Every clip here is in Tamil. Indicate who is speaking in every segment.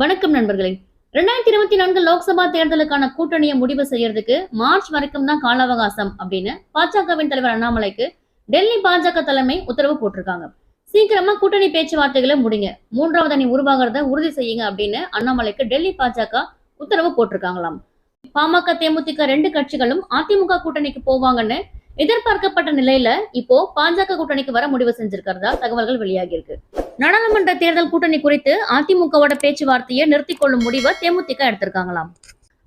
Speaker 1: வணக்கம் நண்பர்களே. ரெண்டாயிரத்தி இருபத்தி நான்கு லோக்சபா தேர்தலுக்கான கூட்டணியை முடிவு செய்யறதுக்கு மார்ச் வரைக்கும் தான் கால அவகாசம் அப்படின்னு பாஜகவின் தலைவர் அண்ணாமலைக்கு டெல்லி பாஜக தலைமை உத்தரவு போட்டிருக்காங்க. சீக்கிரமா கூட்டணி பேச்சுவார்த்தைகளை முடிங்க. மூன்றாவது அணி உருவாகிறத உறுதி செய்யுங்க அப்படின்னு அண்ணாமலைக்கு டெல்லி பாஜக உத்தரவு போட்டிருக்காங்களாம். பாமக தேமுதிக ரெண்டு கட்சிகளும் அதிமுக கூட்டணிக்கு போவாங்கன்னு எதிர்பார்க்கப்பட்ட நிலையில இப்போ பாஜக கூட்டணிக்கு வர முடிவு செஞ்சிருக்கிறதா தகவல்கள் வெளியாகி இருக்கு நாடாளுமன்ற தேர்தல் கூட்டணி குறித்து அதிமுகவோட பேச்சுவார்த்தையை நிறுத்திக் கொள்ளும் முடிவை தேமுதிக எடுத்திருக்காங்களாம்.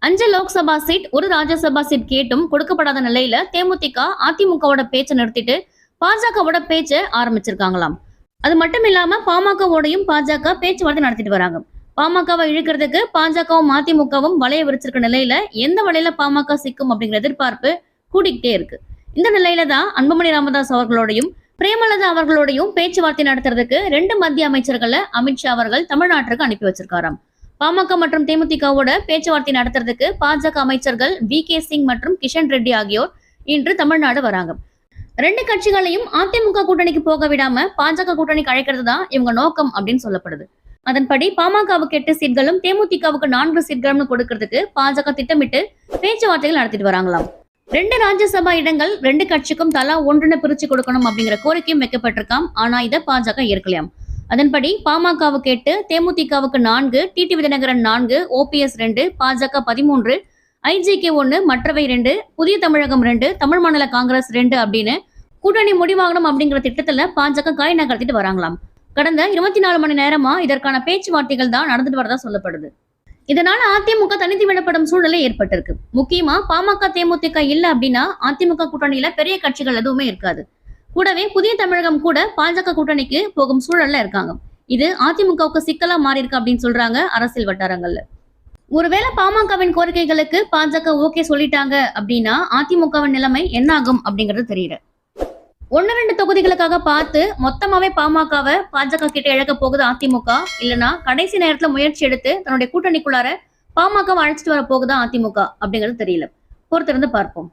Speaker 1: அஞ்சு லோக்சபா சீட் ஒரு ராஜ்யசபா சீட் கேட்டும் கொடுக்கப்படாத நிலையில தேமுதிக அதிமுகவோட பேச்சை நிறுத்திட்டு பாஜகவோட பேச்சை ஆரம்பிச்சிருக்காங்களாம். அது மட்டும் இல்லாம பாமகவோடையும் பாஜக பேச்சுவார்த்தை நடத்திட்டு வராங்க. பாமகவை இழுக்கிறதுக்கு பாஜகவும் அதிமுகவும் வலைய விரிச்சிருக்க நிலையில எந்த வலையில பாமக சிக்கும் அப்படிங்கிற எதிர்பார்ப்பு கூடிக்கிட்டே இருக்கு. இந்த நிலையில தான் அன்புமணி ராமதாஸ் அவர்களோடையும் பிரேமலதா அவர்களோடையும் பேச்சுவார்த்தை நடத்துறதுக்கு ரெண்டு மத்திய அமைச்சர்களை அமித்ஷா அவர்கள் தமிழ்நாட்டிற்கு அனுப்பி வச்சிருக்காராம். பாமக மற்றும் தேமுதிகவோட பேச்சுவார்த்தை நடத்துறதுக்கு பாஜக அமைச்சர்கள் வி கே சிங் மற்றும் கிஷன் ரெட்டி ஆகியோர் இன்று தமிழ்நாடு வராங்க. ரெண்டு கட்சிகளையும் அதிமுக கூட்டணிக்கு போக விடாம பாஜக கூட்டணிக்கு அழைக்கிறது தான் இவங்க நோக்கம் அப்படின்னு சொல்லப்படுது. அதன்படி பாமகவுக்கு எட்டு சீட்களும் தேமுதிகவுக்கு நான்கு சீட்களும் கொடுக்கறதுக்கு பாஜக திட்டமிட்டு பேச்சுவார்த்தைகள் நடத்திட்டு வராங்களாம். ரெண்டு ராஜ்யசபா இடங்கள் ரெண்டு கட்சிக்கும் தலா ஒன்றுன்னு பிரிச்சு கொடுக்கணும் அப்படிங்கிற கோரிக்கையும் வைக்கப்பட்டிருக்காம். ஆனா இதை பாஜக ஏற்கலையாம். அதன்படி பாமகவுக்கு எட்டு தேமுதிகவுக்கு நான்கு டிடி விதிநகரன் நான்கு ஓபிஎஸ் ரெண்டு பாஜக பதிமூன்று ஐஜிகே ஒன்று மற்றவை ரெண்டு புதிய தமிழகம் ரெண்டு தமிழ் மாநில காங்கிரஸ் ரெண்டு அப்படின்னு கூட்டணி முடிவாகணும் அப்படிங்கிற திட்டத்துல பாஜக காய் நகர்த்திட்டு வராங்களாம். கடந்த இருபத்தி நாலு மணி நேரமா இதற்கான பேச்சுவார்த்தைகள் தான் நடந்துட்டு வரதா சொல்லப்படுது. இதனால அதிமுக தனித்து விடப்படும் சூழ்நிலை ஏற்பட்டிருக்கு. முக்கியமா பாமக தேமுதிக இல்ல அப்படின்னா அதிமுக கூட்டணியில பெரிய கட்சிகள் எதுவுமே இருக்காது. கூடவே புதிய தமிழகம் கூட பாஜக கூட்டணிக்கு போகும் சூழல்ல இருக்காங்க. இது அதிமுகவுக்கு சிக்கலா மாறி இருக்கு அப்படின்னு சொல்றாங்க அரசியல் வட்டாரங்கள்ல. ஒருவேளை பாமகவின் கோரிக்கைகளுக்கு பாஜக ஓகே சொல்லிட்டாங்க அப்படின்னா அதிமுகவின் நிலைமை என்ன ஆகும் அப்படிங்கிறது தெரியல. ஒன்னு ரெண்டு தொகுதிகளுக்காக பார்த்து மொத்தமாவே பாமகவை பாஜக கிட்ட இழக்க போகுது அதிமுக. இல்லனா கடைசி நேரத்துல முயற்சி எடுத்து தன்னுடைய கூட்டணிக்குள்ளார பாமகவை அழைச்சிட்டு வர போகுதா அதிமுக அப்படிங்கிறது தெரியல. பொறுத்திருந்து பார்ப்போம்.